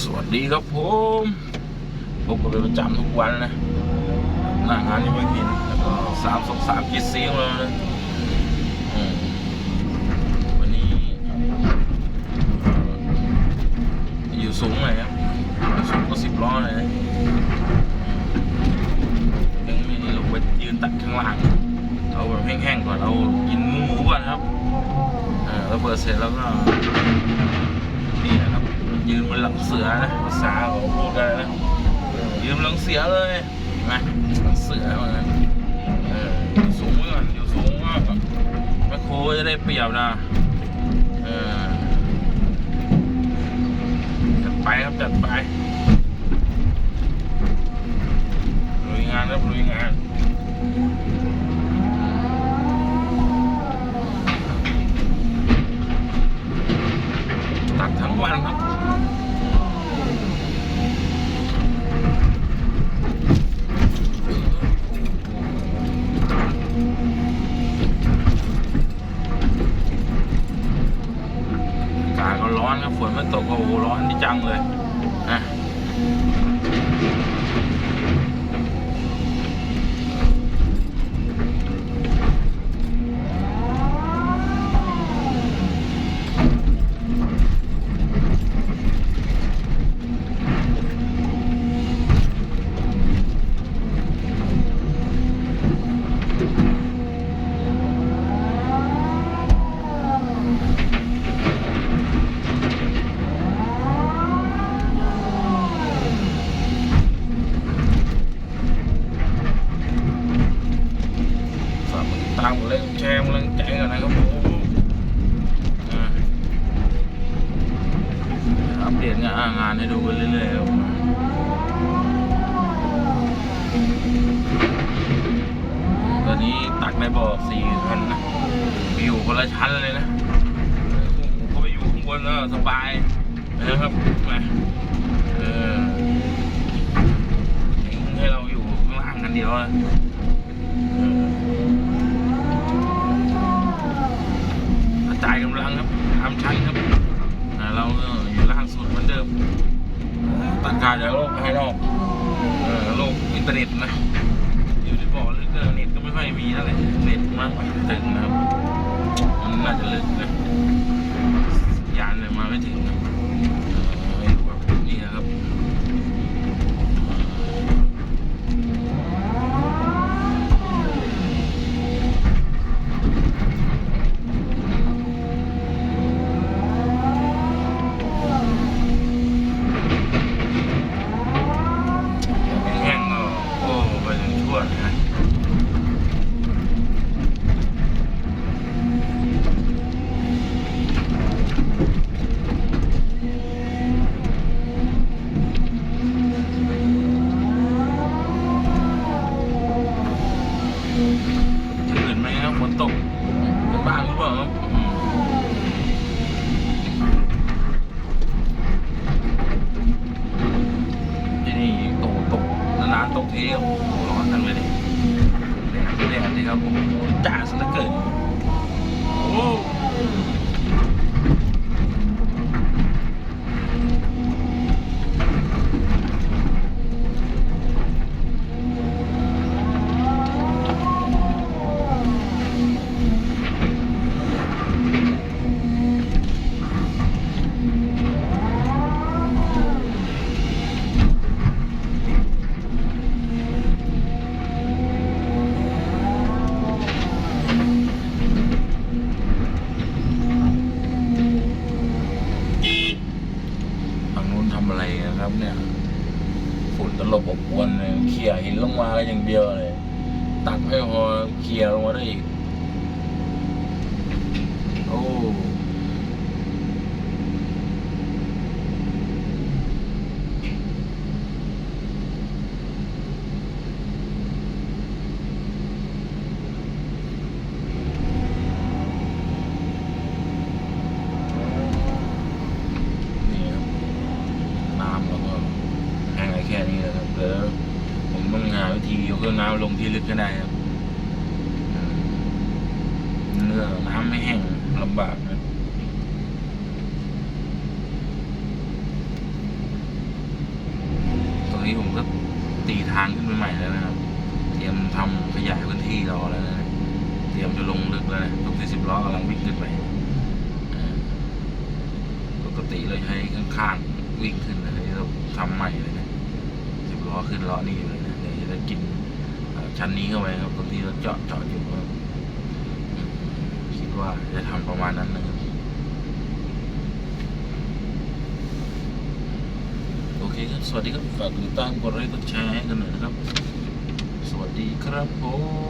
สวัสดีครับผมพบกันเป็นประจำทุกวันนะหน้างานยังไม่เห็นแล้วก็สามสองสามกิซีของเรานะวันนี้อยู่สูงหน่อยครับสูงก็สิบล้อเลยยังไม่ลงไปยืนตัดข้างล่างเอาแบบแห้งๆก่อนเอากินหมูก่อนครับออแล้วเปิดเสร็จแล้วก็ ยืนบนหลังเสือนะภาษาเขาพูดกันนะยืนบนหลังเสือเลยเห็นไหมหลังเสือมาเออสูงไว้ก่อนอยู่สูงมากแม่โคจะได้เปรียบนะเออจัดไปครับจัดไปลุยงานครับลุยงานตัดทั้งวันครับ อากาศก็ ร้อนครับฝนไม่ตกก็โอ้โหร้อนที่จังเลยนะฝากกดติดตามกดไลค์กดแชร์กำลังใจกันนะครับผมอ่า ตงานงานให้ดูกันเรื่อยๆครับตอนนี้ตักในบ่อสี่คันนะมีอยู่คนละชั้นเลยนะผมก็ไปอยู่ข้างบนแล้วสบายนะครับมาเออให้เราอยู่ข้างล่างกันเดียวนะเออกระจายกำลังครับทำชั้นครับอ่าเราก็อยู่ล่าง ริ่มตัดขาดจากโลกภายนอกเออโลกอินเทอร์เน็ตนะ อยู่ในบ่อลึกเกินเน็ตก็ไม่ค่อยมีเท่าไหร่เน็ตมากกว่าถึงนะครับ มันน่าจะลึกนะสัญญาณเลยมาไม่ถึงนะเอออยู่แบบนี้นะครับ แห้งๆก็โอ้ไปถึงชั่วเลยนะ ที่อื่นไหมครับฝนตกเป็นบ้านหรือเปล่าครับอืมที่นี่ตกตก นี้ร้อนจังเลยดิแดดแดดนี่ครับผมจ้าสุดเกินโอ้ฝั่งนู้นทำ อะไรนะครับ เนี่ยฝุ่นตลบอบอวนเลยเขี่ยหินลงมาก็อย่างเดียวเลย ตักไม่พอเขี่ยลงมาได้อีก โอ้ นี่ครับน้ำแล้วก็แห้งไว้แค่นี้แหละครับเดี๋ยวผมต้องหา วิธียกเครื่องน้ำลงที่ลึกก็ได้ครับเนื้อน้ำไม่แห้งลำบากนะตรงนี้ผมก็ตีทางขึ้นไปใหม่แล้วนะครับ เตรียมทำขยายพื้นที่รอแล้วนะเตรียมจะลงลึกแล้วนะรถที่สิบล้อกำลังวิ่งขึ้นไปปกติเราใช้ข้างๆวิ่งขึ้นนะนี่เราทำใหม่เลยนะสิบล้อขึ้นล้อนี่เลยนะ จะกินชั้นนี้เข้าไปครับตรงที่เราเจาะเจาะอยู่ครับคิดว่าจะทำประมาณนั้นนะครับโอเคครับ สวัสดีครับ ฝากติดตามกดไลค์กดแชร์ให้กันหน่อยนะครับ สวัสดีครับผม